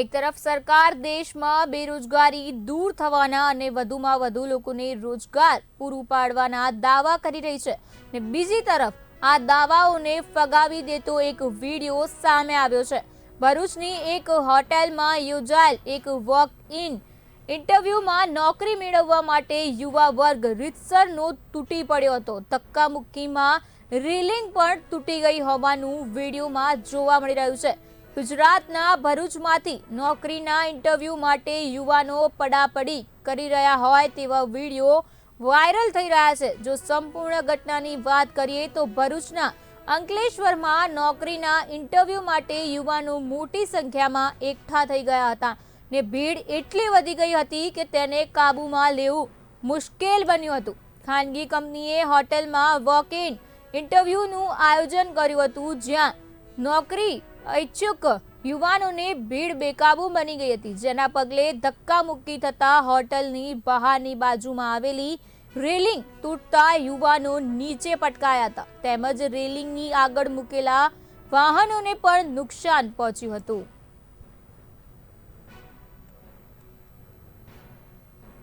એક તરફ સરકાર દેશમાં બેરોજગારી દૂર થવાના અને વધુમાં વધુ લોકોને રોજગાર પૂરું પાડવાના દાવા કરી રહી છે. ને બીજી તરફ આ દાવાઓને ફગાવી દેતો એક વીડિયો સામે આવ્યો છે. ભરૂચની એક હોટેલમાં યોજાયેલ એક વોક ઇન ઇન્ટરવ્યુમાં નોકરી મેળવવા માટે યુવા વર્ગ રીતસરનો તૂટી પડ્યો હતો. ધક્કામુક્કીમાં રીલિંગ પણ તૂટી ગઈ હોવાનું વિડીયોમાં જોવા મળી રહ્યું છે. ગુજરાતના ભરૂચમાંથી નોકરીના ઇન્ટરવ્યૂ માટે યુવાનો પડાપડી કરી રહ્યા હોય તેવા વીડિયો વાયરલ થઈ રહ્યા છે. જો સંપૂર્ણ ઘટનાની વાત કરીએ તો ભરૂચના અંકલેશ્વરમાં નોકરીના ઇન્ટરવ્યૂ માટે યુવાનો મોટી સંખ્યામાં એકઠા થઈ ગયા હતા ને ભીડ એટલી વધી ગઈ હતી કે તેને કાબૂમાં લેવું મુશ્કેલ બન્યું હતું. ખાનગી કંપનીએ હોટેલમાં વોક ઇન ઇન્ટરવ્યૂનું આયોજન કર્યું હતું જ્યાં નોકરી ઈચ્છુક યુવાનોને ભીડ બેકાબુ બની ગઈ હતી. જેના પગલે ધક્કામુક્કી થતા હોટલની બહારની બાજુમાં આવેલી રેલિંગ તૂટતા યુવાનો નીચે પટકાયા હતા. તેમજ રેલિંગની આગળ મૂકેલા વાહનોને પણ નુકસાન પહોંચ્યું હતું.